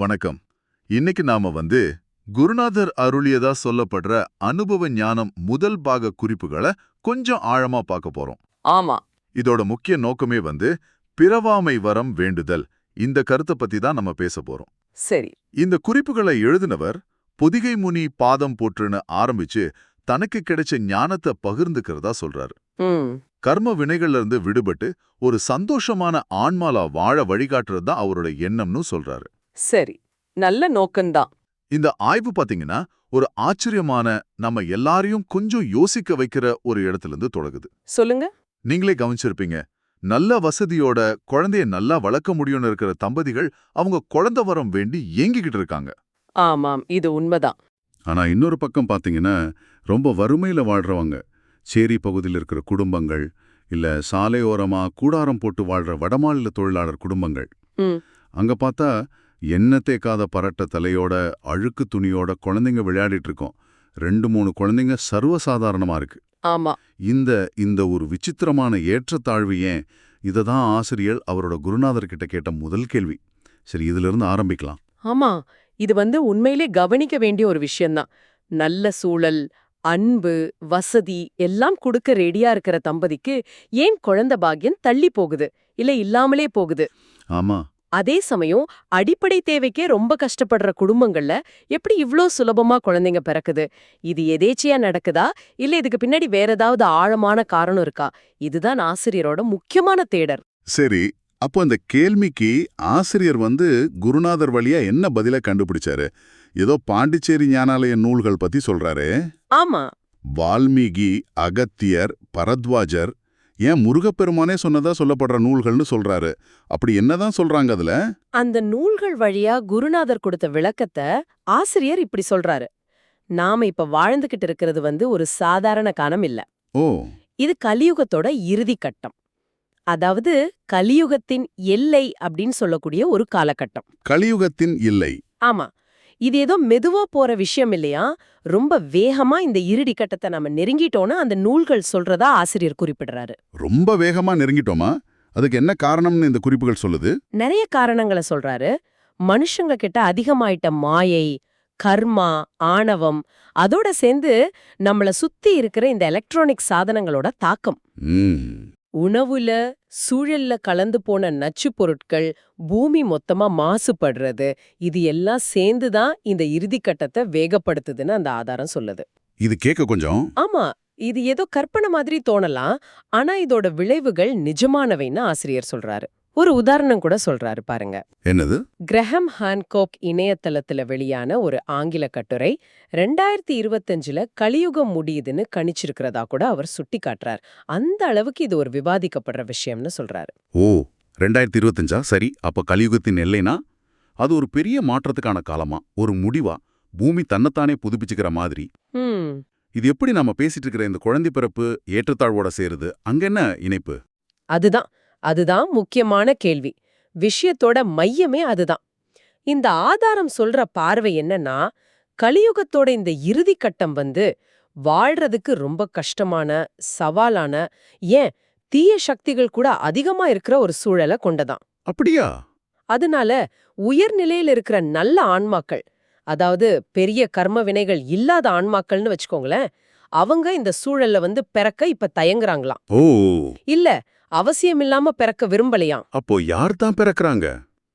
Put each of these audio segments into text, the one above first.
வணக்கம். இன்னைக்கு நாம வந்து குருநாதர் அருளியதா சொல்லப்படுற அனுபவ ஞானம் முதல் பாக குறிப்புகளை கொஞ்சம் ஆழமா பார்க்க போறோம். ஆமா. இதோட முக்கிய நோக்கமே வந்து பிறவாமை வரம் வேண்டுதல். இந்த கருத்தை பத்தி தான் நம்ம பேச போறோம். சரி. இந்த குறிப்புகளை எழுதினவர் பொதிகை முனி பாதம் போற்றுன்னு ஆரம்பிச்சு தனக்கு கிடைச்ச ஞானத்தை பகிர்ந்துக்கிறதா சொல்றாரு. கர்ம வினைகள்ல இருந்து விடுபட்டு ஒரு சந்தோஷமான ஆன்மாலா வாழ வழிகாட்டுறது தான் அவரோட எண்ணம்னு சொல்றாரு. சரி நல்ல நோக்கம்தான் இந்த ஆய்வு பாத்தீங்கன்னா ஒரு ஆச்சரியமான நம்ம எல்லாரையும் கொஞ்சம் யோசிக்க வைக்கிற ஒரு இடத்துல இருந்து தொடங்குது. சொல்லுங்க. நீங்களே கவனிச்சிருப்பீங்க நல்ல வசதியோட குழந்தைய நல்லா வளர்க்க முடியும்னு இருக்கிற தம்பதிகள் அவங்க குழந்தை வரம் வேண்டி ஏங்கிக்கிட்டு இருக்காங்க. ஆமாம் இது உண்மைதான். ஆனா இன்னொரு பக்கம் பாத்தீங்கன்னா ரொம்ப வறுமையில வாழ்றவங்க சேரி பகுதியில் இருக்கிற குடும்பங்கள் இல்ல சாலையோரமா கூடாரம் போட்டு வாழ்ற வடமாநில தொழிலாளர் குடும்பங்கள். அங்க பார்த்தா எண்ணெய் தேக்காத பரட்ட தலையோட அழுக்கு துணியோட குழந்தைங்க விளையாடிட்டு இருக்கோம். ரெண்டு மூணு குழந்தைங்க சர்வசாதாரணமா இருக்கு. ஆமா. இந்த இந்த ஒரு விசித்திரமான ஏற்றத்தாழ்வு ஏன்? இதை தான் ஆசிரியர் அவரோட குருநாதர் கிட்ட கேட்ட முதல் கேள்வி. சரி இதிலிருந்து ஆரம்பிக்கலாம். ஆமா. இது வந்து உண்மையிலே கவனிக்க வேண்டிய ஒரு விஷயம்தான். நல்ல சூழல் அன்பு வசதி எல்லாம் கொடுக்க ரெடியா இருக்கிற தம்பதிக்கு ஏன் குழந்தை பாக்கியம் தள்ளி போகுது? இல்ல இல்லாமலே போகுது? ஆமா. அதே சமயம் அடிப்படை தேவைக்கே ரொம்ப கஷ்டப்படுற குடும்பங்கள்ல எப்படி இவ்ளோ சுலபமா குழந்தைங்க பிறக்குது? இது எதேச்சியா நடக்குதா? இல்ல இதுக்கு பின்னாடி வேற ஏதாவது ஆழமான காரணம் இருக்கா? இதுதான் ஆசிரியரோட முக்கியமான தேடல். சரி அப்போ அந்த கேள்விக்கு ஆசிரியர் வந்து குருநாதர் வழியா என்ன பதில கண்டுபிடிச்சாரு? ஏதோ பாண்டிச்சேரி ஞானாலய நூல்கள் பத்தி சொல்றாரு. ஆமா. வால்மீகி அகத்தியர் பரத்வாஜர் ஏன் முருகப்பெருமானே சொன்னதா சொல்லப்படுற நூல்கள்னு சொல்றாரு. அப்படி என்னதான் சொல்றாங்க அதுல? அந்த நூல்கள் வழியா குருநாதர் கொடுத்த விளக்கத்தை ஆசிரியர் இப்படி சொல்றாரு. நாம இப்ப வாழ்ந்துகிட்டு இருக்கிறது வந்து ஒரு சாதாரண காலம் இல்ல. ஓ. இது கலியுகத்தோட இறுதி கட்டம். அதாவது கலியுகத்தின் எல்லை அப்படின்னு சொல்லக்கூடிய ஒரு காலகட்டம். கலியுகத்தின் இல்லை ஆமா. இது ஏதோ மெதுவா போற விஷயம் இல்லையா? ரொம்ப வேகமா இந்த இறுதி கட்டத்தை நம்ம நெருங்கிட்டோம்னு அந்த நூல்கள் சொல்றதா ஆசிரியர் குறிப்பிடுறாரு. ரொம்ப வேகமா நெருங்கிட்டோமா? அதுக்கு என்ன காரணம்னு இந்த குறிப்புகள் சொல்லுது? நிறைய காரணங்களை சொல்றாரு. மனுஷங்க கிட்ட அதிகமாயிட்ட மாயை கர்மா ஆணவம் அதோட சேர்ந்து நம்மள சுத்தி இருக்கிற இந்த எலக்ட்ரானிக் சாதனங்களோட தாக்கம். உணவுல சூழல்ல கலந்து போன நச்சுப் பொருட்கள் பூமி மொத்தமா மாசுபடுறது இது எல்லாம் சேர்ந்து தான் இந்த இறுதி கட்டத்தை வேகப்படுத்துதுன்னு அந்த ஆதாரம் சொல்லுது. இது கேட்க கொஞ்சம். ஆமா இது ஏதோ கற்பனை மாதிரி தோணலாம் ஆனா இதோட விளைவுகள் நிஜமானவைன்னு ஆசிரியர் சொல்றாரு. ஒரு உதாரணம் கூட சொல்றாரு பாருங்க. என்னது? கிரஹம் ஹான்கோக் இணையதளத்துல வெளியான ஒரு ஆங்கில கட்டுரை ரெண்டாயிரத்தி இருபத்தஞ்சுல கலியுகம் முடியுதுன்னு கணிச்சிருக்கிறதா கூட அவர் சுட்டி காட்டுறார் அந்த அளவுக்கு இது ஒரு விவாதிக்கப்படுற விஷயம்னு சொல்றாரு. ஓ ரெண்டாயிரத்தி இருபத்தஞ்சா? சரி அப்ப கலியுகத்தின் எல்லைனா? அது ஒரு பெரிய மாற்றத்துக்கான காலமா? ஒரு முடிவா? பூமி தன்னைத்தானே புதுப்பிச்சுக்கிற மாதிரி? இது எப்படி நம்ம பேசிட்டு இருக்கிற இந்த குழந்தை பிறப்பு ஏற்றத்தாழ்வோட சேருது? அங்க என்ன இணைப்பு? அதுதான். அதுதான் முக்கியமான கேள்வி. விஷயத்தோட மையமே அதுதான். இந்த ஆதாரம் சொல்ற பார்வை என்னன்னா கலியுகத்தோட இந்த இறுதி கட்டம் வந்து வாழ்றதுக்கு ரொம்ப கஷ்டமான சவாலான ஏன் தீய சக்திகள் கூட அதிகமா இருக்கிற ஒரு சூழலை கொண்டதான். அப்படியா? அதனால உயர்நிலையில இருக்கிற நல்ல ஆன்மாக்கள் அதாவது பெரிய கர்ம வினைகள் இல்லாத ஆன்மாக்கள்னு வச்சுக்கோங்களேன் அவங்க இந்த சூழல்ல வந்து பிறக்க இப்ப தயங்குறாங்களாம். இல்ல அவசியமில்லாம பிறக்க விரும்பலையாம். அப்போ யார் தான் பிறக்கறாங்க?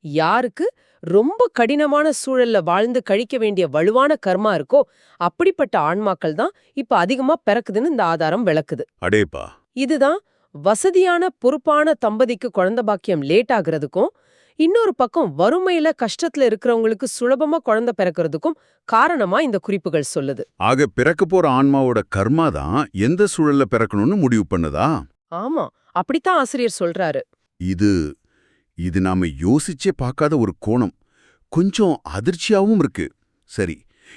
யாருக்கு ரொம்ப கடினமான சூழல்ல வாழ்ந்து கழிக்க வேண்டிய வலுவான கர்மா இருக்கோ அப்படிப்பட்ட ஆன்மாக்கள் தான் இப்ப அதிகமா பிறக்குதுன்னு இந்த ஆதாரம் விளக்குது. அடேப்பா. இதுதான் வசதியான பொறுப்பான தம்பதிக்கு குழந்தை பாக்கியம் லேட் ஆகுறதுக்கும் இன்னொரு பக்கம் வறுமையில கஷ்டத்துல இருக்கிறவங்களுக்கு சுலபமா குழந்தை பிறக்கிறதுக்கும் காரணமா இந்த குறிப்புகள் சொல்லுது. ஆக பிறக்க போற ஆன்மாவோட கர்மா தான் எந்த சூழல்ல பிறக்கணும்னு முடிவு பண்ணுதா? ஆமா. அப்படித்தான் ஆசிரியர் சொல்றாரு. இது இது நாம யோசிச்சே பார்க்காத ஒரு கோணம். கொஞ்சம் அதிர்ச்சியாவும் இருக்கு. சரி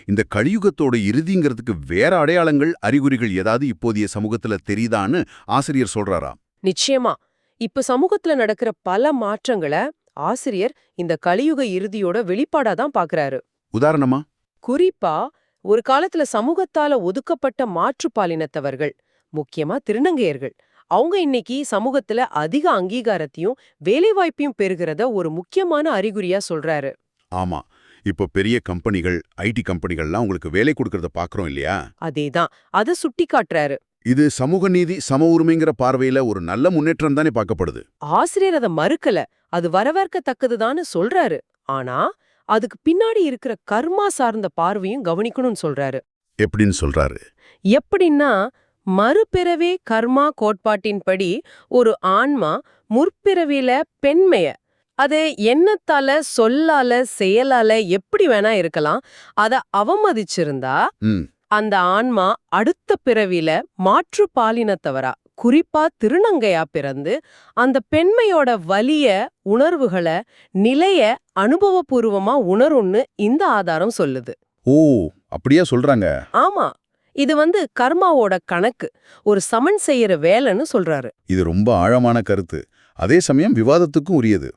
இந்த கலியுகத்தோட இறுதிங்கிறதுக்கு வேற அடையாளங்கள் அறிகுறிகள் ஏதாவது இப்போதைய சமூகத்துல தெரியுதான்னு ஆசிரியர் சொல்றாரா? நிச்சயமா. இப்ப சமூகத்துல நடக்கிற பல மாற்றங்களை ஆசிரியர் இந்த கலியுக இறுதியோட வெளிப்பாடா தான் பாக்குறாரு. உதாரணமா? குறிப்பா ஒரு காலத்துல சமூகத்தால ஒதுக்கப்பட்ட மாற்றுப்பாலினத்தவர்கள் முக்கியமா திருநங்கையர்கள். அவங்க இன்னைக்கு சமூகத்துல அதிக அங்கீகாரத்தையும் வேலைவாய்ப்பையும் பெறுகிறத ஒரு முக்கியமான அறிகுறியா சொல்றாரு. ஆமா. இப்போ பெரிய கம்பெனிகள் ஐடி கம்பெனிகள்லாம் உங்களுக்கு வேலை கொடுக்கறத பார்க்கறோம் இல்லையா? அதேதான். அத சுட்டி காட்டுறாரு. இது சமூக நீதி சம உரிமைங்கிற பார்வையில ஒரு நல்ல முன்னேற்றம் தானே பார்க்கப்படுது. ஆசிரியர் அத மறுக்கல. அது வரவேற்கத்தக்கதுதான்னு சொல்றாரு. ஆனா அதுக்கு பின்னாடி இருக்கிற கர்மா சார்ந்த பார்வையும் கவனிக்கணும்னு சொல்றாரு. எப்படின்னு சொல்றாரு? எப்படின்னா மறுபிறவே கர்மா கோட்பாட்டின்படி ஒரு ஆன்மா முற்பிறவில பெண்மைய அது எண்ணத்தால சொல்லால செயலால எப்படி வேணா இருக்கலாம் அத அவமதிச்சிருந்தா அந்த ஆன்மா அடுத்த பிறவில மாற்று பாலினத்தவரா குறிப்பா திருநங்கையா பிறந்து அந்த பெண்மையோட வலிய உணர்வுகளை நிலைய அனுபவபூர்வமா உணரும்னு இந்த ஆதாரம் சொல்லுது. ஓ அப்படியா சொல்றாங்க. ஆமா. இது வந்து கர்மாவோட கணக்கு. ஒரு சமன் செய்யற வேலைன்னு சொல்றாரு. இது ரொம்ப ஆழமான கருத்து. அதே சமயம் விவாதத்துக்கும் உரியது.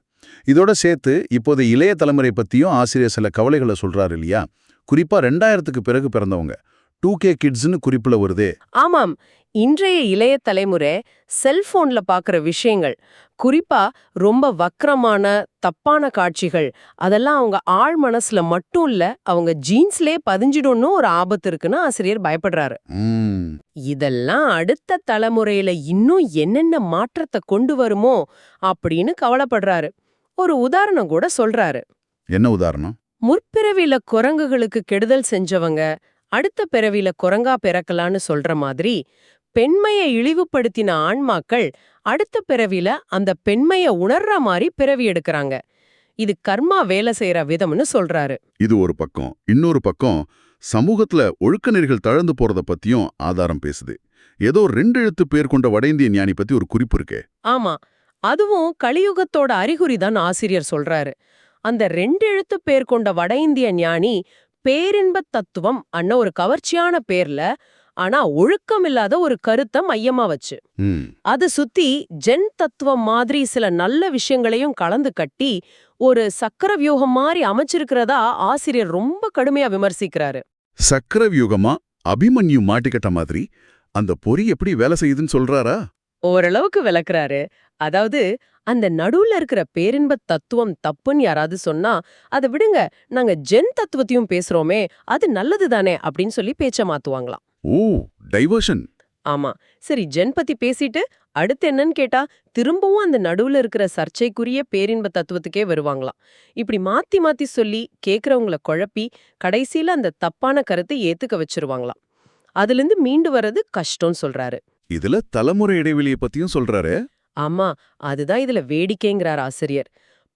இதோட சேர்த்து இப்போது இளைய தலைமுறை பத்தியும் ஆசிரியர் சில கவலைகளை சொல்றாரு இல்லையா? குறிப்பா ரெண்டாயிரத்துக்கு பிறகு பிறந்தவங்க. டூ கே கிட்ஸ்னு குறிப்புல வருதே. ஆமாம். இன்றைய இளைய தலைமுறை செல்போன்ல பாக்குற விஷயங்கள் குறிப்பா ரொம்ப வக்ரமான தப்பான காட்சிகள் அதெல்லாம் அவங்க ஆழ் மனசுல மட்டும் இல்ல அவங்க ஜீன்ஸ்லயே பதிஞ்சிடும்னு ஒரு ஆபத்து இருக்குன்னு ஆசிரியர் பயப்படுறாரு. இதெல்லாம் அடுத்த தலைமுறையில இன்னும் என்னென்ன மாற்றத்தை கொண்டு வருமோ அப்படின்னு கவலைப்படுறாரு. ஒரு உதாரணம் கூட சொல்றாரு. என்ன உதாரணம்? முற்பிறவில குரங்குகளுக்கு கெடுதல் செஞ்சவங்க அடுத்த பிறவில குரங்கா பிறக்கலான்னு சொல்ற மாதிரி பெண்மைய இழிவுபடுத்தின ஆன்மாக்கள் அடுத்த பிறவில அந்த பெண்மைய உணர்ற மாதிரி பிறவி எடுக்கறாங்க. இது கர்மா வேலை செய்யற விதம்னு சொல்றாரு. இது ஒரு பக்கம். இன்னொரு பக்கம் சமூகத்துல ஒழுக்க நெறிகள் தழந்து போறத பத்தியும் ஆதாரம் பேசுது. ஏதோ ரெண்டு எழுத்து பேர் கொண்ட வட இந்திய ஞானி பத்தி ஒரு குறிப்பு இருக்கே. ஆமா. அதுவும் கலியுகத்தோட அறிகுறிதான் ஆசிரியர் சொல்றாரு. அந்த ரெண்டு எழுத்து பேர் கொண்ட வட இந்திய ஞானி பேரின்பத் தத்துவம் அன்ன ஒரு கவர்ச்சியான பேர்ல ஆனா ஒழுக்கமில்லாத ஒரு கருத்தை மையமா வச்சு. அது சுத்தி ஜென் தத்துவம் மாதிரி சில நல்ல விஷயங்களையும் கலந்து கட்டி ஒரு சக்கர வியூகம் மாதிரி அமைச்சிருக்கிறதா ஆசிரியர் ரொம்ப கடுமையா விமர்சிக்கிறாரு. சக்கர வியூகமா அபிமன்யு மாட்டிக்கிட்ட மாதிரி? அந்த பொறி எப்படி வேலை செய்யுதுன்னு சொல்றாரா? ஓரளவுக்கு விளக்குறாரு. அதாவது அந்த நடுவுல இருக்கிற பேரின்பத் தத்துவம் தப்புன்னு யாராவது சொன்னா அதை விடுங்க நாங்க ஜென் தத்துவத்தையும் பேசுறோமே அது நல்லது தானே அப்படின்னு சொல்லி பேச்ச மாத்துவாங்களாம். ஓ டைவர்ஷன் ஆமா. சரி ஜென் பத்தி பேசிட்டு அடுத்து என்னன்னு கேட்டா திரும்பவும் அந்த நடுவுல இருக்கிற சர்ச்சைக்குரிய பேரின்ப தத்துவத்துக்கே வருவாங்களாம். இப்படி மாத்தி மாத்தி சொல்லி கேக்குறவங்கள குழப்பி கடைசியில அந்த தப்பான கருத்தை ஏத்துக்க வச்சிருவாங்களாம். அதுல இருந்து மீண்டு வர்றது கஷ்டம்னு சொல்றாரு. இதுல தலைமுறை இடைவெளியை பத்தியும் சொல்றாரு? ஆமா அதுதான் இதுல வேடிக்கைங்கிறார் ஆசிரியர்.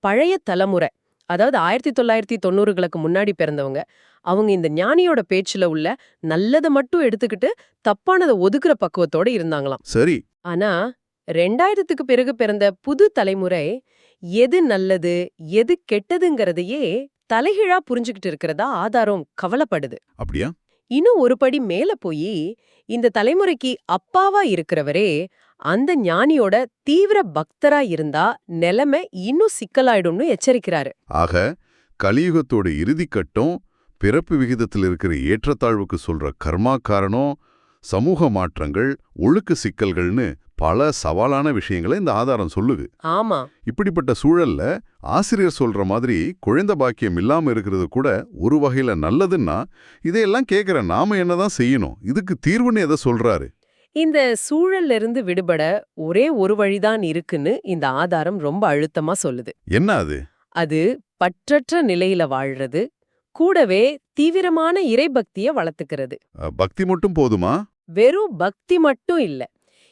பழைய தலைமுறை அதாவது ஆயிரத்தி தொள்ளாயிரத்தி தொண்ணூறுகளுக்கு முன்னாடி பிறந்தவங்க அவங்க இந்த ஞானியோட பேச்சுல உள்ள நல்லதை மட்டும் எடுத்துக்கிட்டு தப்பானதை ஒதுக்குற பக்குவத்தோட இருந்தாங்களாம். சரி. ஆனா ரெண்டாயிரத்துக்கு பிறகு பிறந்த புது தலைமுறை எது நல்லது எது கெட்டதுங்கிறதையே தலைகீழா புரிஞ்சுக்கிட்டு இருக்கிறதா ஆதாரம் கவலைப்படுது. அப்படியா? இன்னும் ஒரு படி மேல போய் இந்த தலைமுறைக்கு அப்பாவா இருக்கிறவரே அந்த ஞானியோட தீவிர பக்தரா இருந்தா நிலைமை இன்னும் சிக்கலாயிடும்னு எச்சரிக்கிறாரு. ஆக கலியுகத்தோட இறுதிக்கட்டம் பிறப்பு விகிதத்தில் இருக்கிற ஏற்றத்தாழ்வுக்கு சொல்ற கர்மா காரணம் சமூக மாற்றங்கள் ஒழுக்க சிக்கல்கள்னு பல சவாலான விஷயங்களை இந்த ஆதாரம் சொல்லுது. ஆமா. இப்படிப்பட்ட சூழல்ல ஆசிரியர் சொல்ற மாதிரி குழந்தை பாக்கியம் இல்லாம இருக்கிறது கூட ஒரு வகையில நல்லதுன்னா இதையெல்லாம் கேக்குற நாம என்னதான் செய்யணும்? இதுக்கு தீர்வுன்னு எதை சொல்றாரு? இந்த சூழல்ல இருந்து விடுபட ஒரே ஒரு வழிதான் இருக்குன்னு இந்த ஆதாரம் ரொம்ப அழுத்தமா சொல்லுது. என்ன அது? அது பற்றற்ற நிலையில வாழ்றது கூடவே தீவிரமான இறைபக்திய வளர்த்துக்கிறது. பக்தி மட்டும் போதுமா? வெறும் பக்தி மட்டும் இல்ல.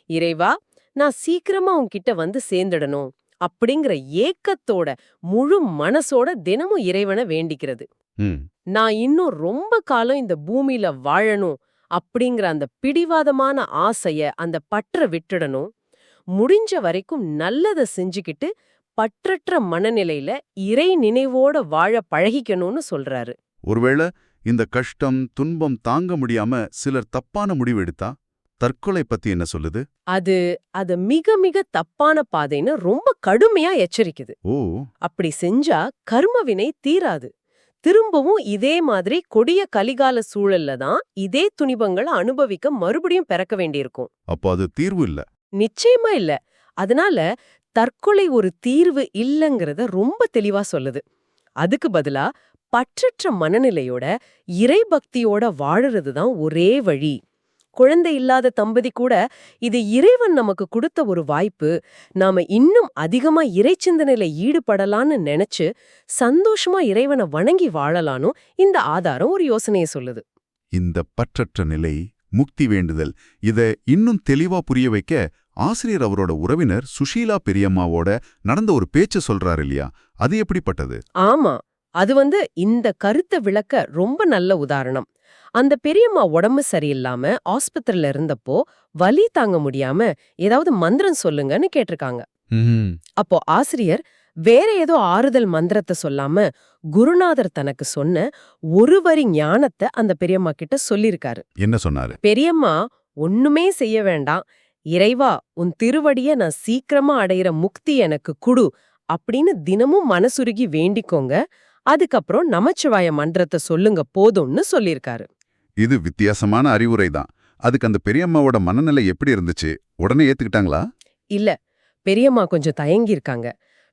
இறைவா நான் சீக்கிரமா உன்கிட்ட வந்து சேர்ந்துடணும் அப்படிங்கிற ஏக்கத்தோட முழு மனசோட தினமும் இறைவனை வேண்டிக்கிறது. நான் இன்னும் ரொம்ப காலம் இந்த பூமியில வாழணும் அப்படிங்கிற அந்த பிடிவாதமான ஆசைய அந்த பற்ற விட்டுடணும். முடிஞ்ச வரைக்கும் நல்லத செஞ்சுக்கிட்டு பற்றற்ற மனநிலையில இறை நினைவோட வாழ பழகிக்கணும்னு சொல்றாரு. ஒருவேளை இந்த கஷ்டம் துன்பம் தாங்க முடியாம சிலர் தப்பான முடிவு எடுத்தா? தற்கொலை பத்தி என்ன சொல்லுது? அது அது மிக மிக தப்பான பாதைன்னு ரொம்ப கடுமையா எச்சரிக்குது. ஓ. அப்படி செஞ்சா கர்மவினை தீராது. திரும்பவும் இதே மாதிரி கொடிய கலிகால சூழல்ல தான் இதே துணிபங்களை அனுபவிக்க மறுபடியும் பிறக்க வேண்டியிருக்கும். அப்போ அது தீர்வு இல்ல. நிச்சயமா இல்ல. அதனால தற்கொலை ஒரு தீர்வு இல்லங்கறத ரொம்ப தெளிவா சொல்லுது. அதுக்கு பதிலா பற்றற்ற மனநிலையோட இறைபக்தியோட வாழுறது தான் ஒரே வழி. குழந்தை இல்லாத தம்பதி கூட இது இறைவன் நமக்கு கொடுத்த ஒரு வாய்ப்பு. நாம இன்னும் அதிகமா இறை சிந்தனையில ஈடுபடலான்னு நினைச்சு சந்தோஷமா இறைவனை வணங்கி வாழலான்னு இந்த ஆதாரம் ஒரு யோசனையை சொல்லுது. இந்த பற்றற்ற நிலை முக்தி வேண்டுதல் இத இன்னும் தெளிவா புரிய வைக்க ஆசிரியர் அவரோட உறவினர் சுஷீலா பெரியம்மாவோட நடந்த ஒரு பேச்ச சொல்றாரு இல்லையா? அது எப்படிப்பட்டது? ஆமா அது வந்து இந்த கருத்தை விளக்க ரொம்ப நல்ல உதாரணம். அந்த பெரியம்மா உடம்பு சரியில்லாம ஆஸ்பத்திரியில இருந்தப்போ வலி தாங்க முடியாம ஏதாவது மந்திரம் சொல்லுங்கன்னு கேட்டிருக்காங்க. அப்போ ஆசிரியர் வேற ஏதோ ஆறுதல் மந்திரத்தை சொல்லாம குருநாதர் தனக்கு சொன்ன ஒரு வரி ஞானத்தை அந்த பெரியம்மா கிட்ட சொல்லிருக்காரு என்ன சொன்னாரு? பெரியம்மா ஒண்ணுமே செய்ய வேண்டாம். இறைவா உன் திருவடிய நான் சீக்கிரமா அடையிற முக்தி எனக்கு குடு அப்படின்னு தினமும் மனசுருகி வேண்டிக்கோங்க. அதுக்கப்புறம் நமச்சிவாய மன்றத்தை சொல்லுங்க போதும்னு சொல்லிருக்காரு இது வித்தியாசமான அறிவுரை தான் அதுக்கு அந்த பெரியம்மாவோட மனநிலை எப்படி இருந்துச்சு? உடனே ஏத்துக்கிட்டாங்களா? இல்ல பெரியம்மா கொஞ்சம் தயங்கியிருக்காங்க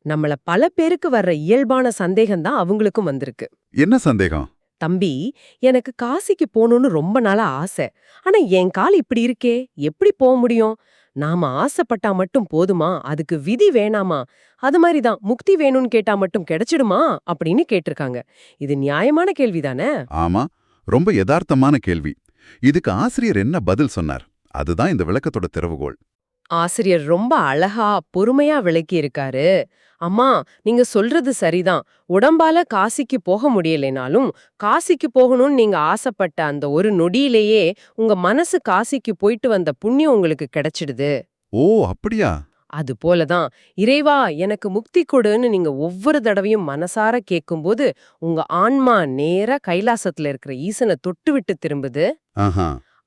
நம்மள பல பேருக்கு வர்ற இயல்பான சந்தேகம் தான் அவங்களுக்கும் வந்திருக்கு. என்ன சந்தேகம்? தம்பி எனக்கு காசிக்கு போகணும்னு ரொம்ப நாளா ஆசை. ஆனா என் கால் இப்படி இருக்கே எப்படி போக முடியும்? நாம ஆசைப்பட்டா மட்டும் போதுமா? அதுக்கு விதி வேணாமா? அது மாதிரி தான் முக்தி வேணும்னு கேட்டா மட்டும் கிடைச்சிடுமா? அப்படின்னு கேட்டிருக்காங்க. இது நியாயமான கேள்விதானே? ஆமா ரொம்ப யதார்த்தமான கேள்வி. இதுக்கு ஆசிரியர் என்ன பதில் சொன்னார்? அதுதான் இந்த விளக்கத்தோட திறவுகோள். ஆசிரியர் ரொம்ப அழகா பொறுமையா விளக்கி இருக்காரு. அம்மா நீங்க சொல்றது சரிதான். உடம்பால காசிக்கு போக முடியலைனாலும் காசிக்கு போகணும்னு நீங்க ஆசைப்பட்ட அந்த ஒரு நொடியிலேயே உங்க மனசு காசிக்கு போயிட்டு வந்த புண்ணியம் உங்களுக்கு கிடைச்சிடுது. ஓ அப்படியா? அது போலதான் இறைவா எனக்கு முக்தி கொடுன்னு நீங்க ஒவ்வொரு தடவையும் மனசார கேட்கும்போது உங்க ஆன்மா நேரா கைலாசத்துல இருக்கிற ஈசனை தொட்டு விட்டு திரும்புது.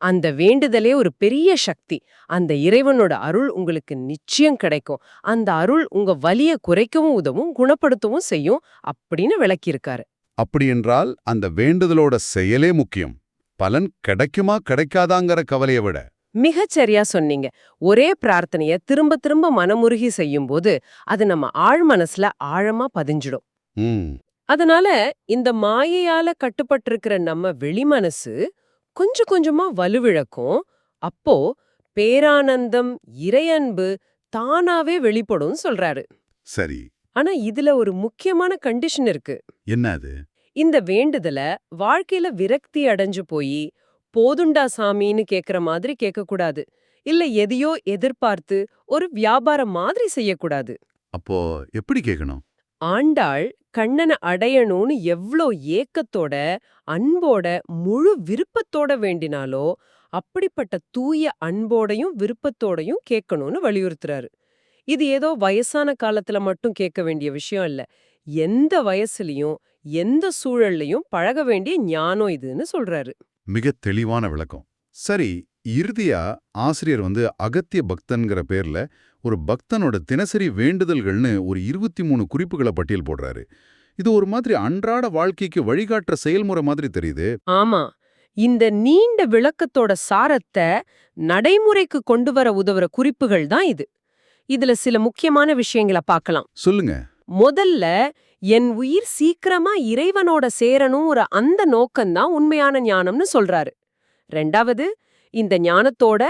அந்த வேண்டுதலே ஒரு பெரிய சக்தி. அந்த இறைவனோட அருள் உங்களுக்கு நிச்சயம் கிடைக்கும். அந்த அருள் உங்க வலிய குறைக்கவும் உதவும் குணப்படுத்தவும் செய்யும் அப்படின்னு விளக்கியிருக்காரு. அப்படி என்றால் அந்த வேண்டுதலோட செயலே முக்கியம். பலன் கிடைக்குமா கிடைக்காதாங்கிற கவலையை விட. மிகச் சரியா சொன்னீங்க. ஒரே பிரார்த்தனைய திரும்ப திரும்ப மனமுருகி செய்யும்போது அது நம்ம ஆழ் மனசுல ஆழமா பதிஞ்சிடும். அதனால இந்த மாயையால கட்டுப்பட்டிருக்கிற நம்ம வெளிமனசு கொஞ்சம் கொஞ்சமா வலுவிழக்கும் அப்போ பேரானந்தம் இறையன்பு தானாவே வெளிப்படும் சொல்றாரு. சரி. ஆனா இதுல ஒரு முக்கியமான கண்டிஷன் இருக்கு. என்ன அது? இந்த வேண்டுதல வாழ்க்கையில விரக்தி அடைஞ்சு போய் போதுண்டா சாமின்னு கேக்குற மாதிரி கேட்கக்கூடாது இல்ல எதையோ எதிர்பார்த்து ஒரு வியாபாரம் மாதிரி செய்யக்கூடாது. அப்போ எப்படி கேட்கணும் ஆண்டாள் கண்ணனை அடையணும்னு எவ்ளோ ஏக்கத்தோட அன்போட முழு விருப்பத்தோட வேண்டினாலோ அப்படிப்பட்ட தூய அன்போடையும் விருப்பத்தோடையும் கேட்கணும்னு வலியுறுத்துறாரு. இது ஏதோ வயசான காலத்துல மட்டும் கேட்க வேண்டிய விஷயம் இல்ல. எந்த வயசுலயும் எந்த சூழல்லையும் பழக வேண்டிய ஞானம் இதுன்னு சொல்றாரு. மிக தெளிவான விளக்கம். சரி இறுதியா ஆசிரியர் வந்து அகத்திய பக்தன்கிற பேர்ல ஒரு பக்தனோட தினசரி வேண்டுதல்கள்னு ஒரு இருபத்தி மூணு குறிப்புகளை பட்டியல் போடுறாரு. இது ஒரு மாதிரி அன்றாட வாழ்க்கைக்கு வழிகாட்டுற செயல்முறை மாதிரி தெரியுது. ஆமா. இந்த நீண்ட விளக்கத்தோட சாரத்தை நடைமுறைக்கு கொண்டு வர உதவுற குறிப்புகள் தான் இது. இதுல சில முக்கியமான விஷயங்களை பார்க்கலாம். சொல்லுங்க. முதல்ல என் உயிர் சீக்கிரமா இறைவனோட சேரணும் ஒரு அந்த நோக்கம்தான் உண்மையான ஞானம்னு சொல்றாரு. ரெண்டாவது இந்த ஞானத்தோட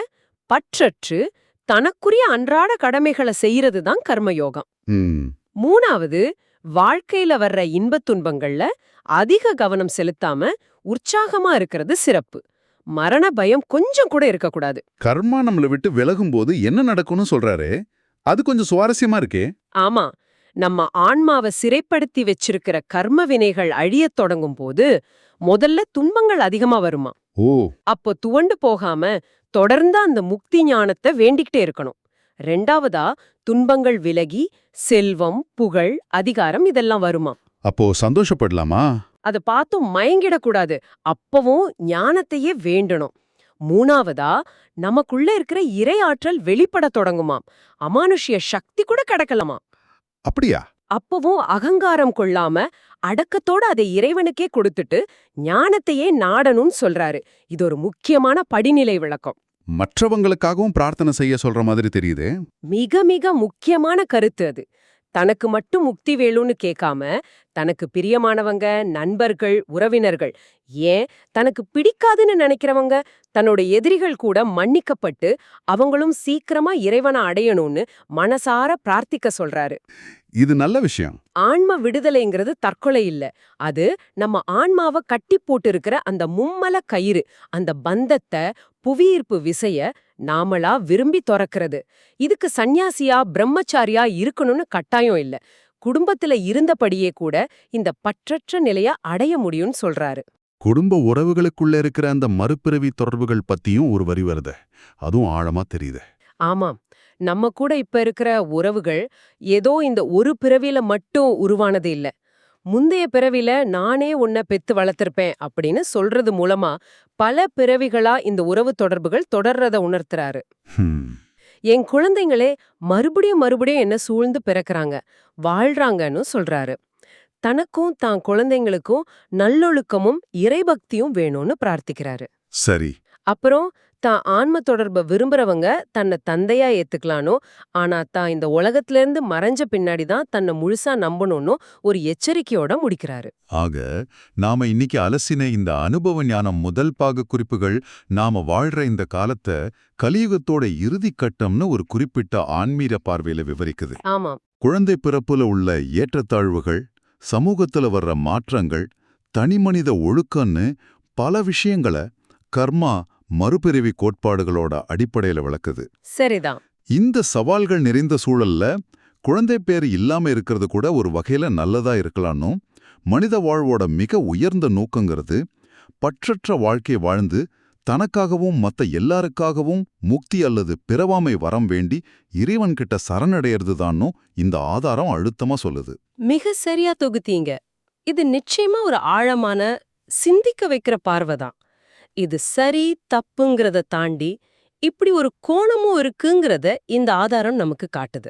பற்றற்று தனக்குரிய அன்றாட கடமைகளை செய்யறது தான் கர்மயோகம். ம். மூணாவது வாழ்க்கையில வர்ற இன்பத் துன்பங்கள்ல அதிக கவனம் செலுத்தாம உற்சாகமா இருக்கிறது சிறப்பு. மரண பயம் கொஞ்சம் கூட இருக்கக்கூடாது. கர்மா நம்மளை விட்டு விலகும்போது என்ன நடக்கும்னு சொல்றாரு? அது கொஞ்சம் சுவாரஸ்யமா இருக்கே. ஆமா. நம்ம ஆன்மாவை சிறைப்படுத்தி வச்சிருக்கிற கர்ம வினைகள் அழியத் தொடங்கும் போது முதல்ல துன்பங்கள் அதிகமா வருமா? ஓ. அப்போ துவண்டு போகாம தொடர்ந்து அந்த முக்தி ஞானத்தை வேண்டிக்கிட்டே இருக்கணும். ரெண்டாவதா துன்பங்கள் விலகி செல்வம் புகழ் அதிகாரம் இதெல்லாம் வருமா? அப்போ சந்தோஷப்படலாமா? அத பார்த்தும் மயங்கிடக்கூடாது. அப்பவும் ஞானத்தையே வேண்டணும். மூணாவதா நமக்குள்ள இருக்கிற இறை ஆற்றல் வெளிப்படத் தொடங்குமாம். அமானுஷ்ய சக்தி கூட கடக்கலாமா அப்படியா? அப்பவும் அகங்காரம் கொள்ளாம அடக்கத்தோட அதை இறைவனுக்கே கொடுத்துட்டு ஞானத்தையே நாடணும்னு சொல்றாரு. இது ஒரு முக்கியமான படிநிலை விளக்கம். மற்றவங்களுக்காகவும் பிரார்த்தனை செய்ய சொல்ற மாதிரி தெரியுதே. மிக மிக முக்கியமான கருத்து அது. தனக்கு மட்டும் முக்தி வேணும்னு கேட்காம தனக்கு பிரியமானவங்க நண்பர்கள் உறவினர்கள் ஏன்? தனக்கு பிடிக்காதுன்னு நினைக்கிறவங்க தன்னோட எதிரிகள் கூட மன்னிக்கப்பட்டு அவங்களும் சீக்கிரமா இறைவனை அடையணும்னு மனசார பிரார்த்திக்க சொல்றாரு. இது நல்ல விஷயம். ஆன்ம விடுதலைங்கிறது தற்கொலை இல்ல. அது நம்ம ஆன்மாவை கட்டி போட்டு இருக்கிற அந்த மும்மல கயிறு அந்த பந்தத்தை புவியீர்ப்பு விசைய நாமளா விரும்பி துறக்கிறது. இதுக்கு சந்நியாசியா பிரம்மச்சாரியா இருக்கணும்னு கட்டாயம் இல்ல. குடும்பத்துல இருந்தபடியே கூட இந்த பற்றற்ற நிலைய அடைய முடியும்னு சொல்றாரு. குடும்ப உறவுகளுக்குள்ள இருக்கிற அந்த மறுபிறவி தொடர்புகள் பத்தியும் ஒரு வரி வருது. அதுவும் ஆழமா தெரியுது. ஆமாம். நம்ம கூட இப்ப இருக்கிற உறவுகள் ஏதோ இந்த ஒரு பிறவியில மட்டும் உருவானது இல்ல. முந்தைய பிறவில நானே உன்னை பெத்து வளர்த்திருப்பேன் அப்படின்னு சொல்றது மூலமா பல பிறவிகளா இந்த உறவு தொடர்புகள் தொடர்றத உணர்த்துறாரு. என் குழந்தைங்களே மறுபடியும் மறுபடியும் என்ன சூழ்ந்து பிறக்கறாங்க வாழ்றாங்கன்னு சொல்றாரு. தனக்கும் தான் குழந்தைங்களுக்கும் நல்லொழுக்கமும் இறைபக்தியும் வேணும்னு பிரார்த்திக்கிறாரு. சரி. அப்புறம் தான் ஆன்ம தொடர்பை விரும்புறவங்க தன்னை தந்தையா ஏத்துக்கலானோ ஆனா தான் இந்த உலகத்துல இருந்து மறைஞ்ச பின்னாடி தான் தன்னை முழுசா நம்பணும்னு ஒரு எச்சரிக்கையோட முடிக்கிறாரு. ஆக நாம இன்னைக்கு அலசின இந்த அனுபவ ஞானம் முதல் பாக குறிப்புகள் நாம வாழ்ற இந்த காலத்தை கலியுகத்தோட இறுதிக் கட்டம்னு ஒரு குறிப்பிட்ட ஆன்மீக பார்வையில விவரிக்குது. ஆமாம். குழந்தை பிறப்புல உள்ள ஏற்றத்தாழ்வுகள் சமூகத்துல வர்ற மாற்றங்கள் தனிமனித ஒழுக்கம்னு பல விஷயங்களை கர்மா மறுபிறவி கோட்பாடுகளோட அடிப்படையில விளக்குது. சரிதான். இந்த சவால்கள் நிறைந்த சூழல்ல குழந்தை பேர் இல்லாம இருக்கிறது கூட ஒரு வகையில நல்லதா இருக்கலாம்னும் மனித வாழ்வோட மிக உயர்ந்த நோக்கங்கிறது பற்றற்ற வாழ்க்கை வாழ்ந்து தனக்காகவும் மத்த எல்லாருக்காகவும் முக்தி அல்லது பிறவாமை வரம் வேண்டி இறைவன்கிட்ட சரணடையறதுதான்னும் இந்த ஆதாரம் அழுத்தமா சொல்லுது. மிக சரியா தொகுத்தீங்க. இது நிச்சயமா ஒரு ஆழமான சிந்திக்க வைக்கிற பார்வைதான். இது சரி தப்புங்கிறத தாண்டி இப்படி ஒரு கோணமும் இருக்குங்கிறத இந்த ஆதாரம் நமக்கு காட்டுது.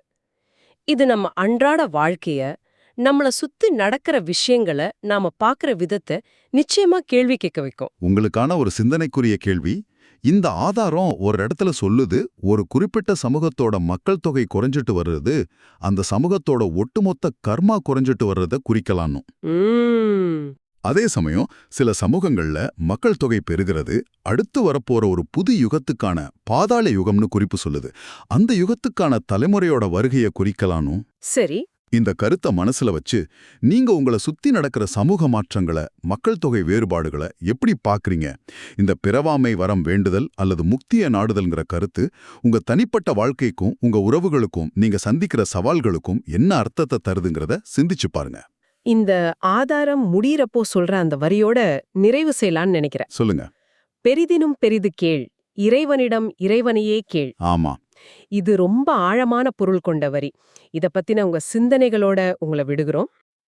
இது நம்ம அன்றாட வாழ்க்கைய நம்மள சுத்தி நடக்கிற விஷயங்களை நாம பாக்குற விதத்தை நிச்சயமா கேள்வி கேட்க வைக்கும். உங்களுக்கான ஒரு சிந்தனைக்குரிய கேள்வி இந்த ஆதாரம் ஒரு இடத்துல சொல்லுது ஒரு குறிப்பிட்ட சமூகத்தோட மக்கள் தொகை குறைஞ்சிட்டு வர்றது அந்த சமூகத்தோட ஒட்டுமொத்த கர்மா குறைஞ்சிட்டு வர்றத குறிக்கலாம்னு. உம் அதே சமயம் சில சமூகங்கள்ல மக்கள் தொகை பெருகிறது. அடுத்து வரப்போற ஒரு புது யுகத்துக்கான பாதாள யுகம்னு குறிப்பு சொல்லுது. அந்த யுகத்துக்கான தலைமுறையோட வருகையை குறிக்கலானும் சரி. இந்த கருத்தை மனசுல வச்சு நீங்க உங்களை சுத்தி நடக்கிற சமூக மாற்றங்களை மக்கள் தொகை வேறுபாடுகளை எப்படி பாக்குறீங்க இந்த பிறவாமை வரம் வேண்டுதல் அல்லது முக்திய நாடுதல்ங்கிற கருத்து உங்க தனிப்பட்ட வாழ்க்கைக்கும் உங்க உறவுகளுக்கும் நீங்க சந்திக்கிற சவால்களுக்கும் என்ன அர்த்தத்தை தருதுங்கிறத சிந்திச்சு பாருங்க. இந்த ஆதாரம் முடியறப்போ சொல்ற அந்த வரியோட நிறைவு செய்யலான்னு நினைக்கிறேன். சொல்லுங்க. பெரிதினும் பெரிது கேள் இறைவனிடம் இறைவனையே கேள். ஆமா. இது ரொம்ப ஆழமான பொருள் கொண்ட வரி. இத பத்தின உங்க சிந்தனைகளோட உங்களை விடுகிறோம்.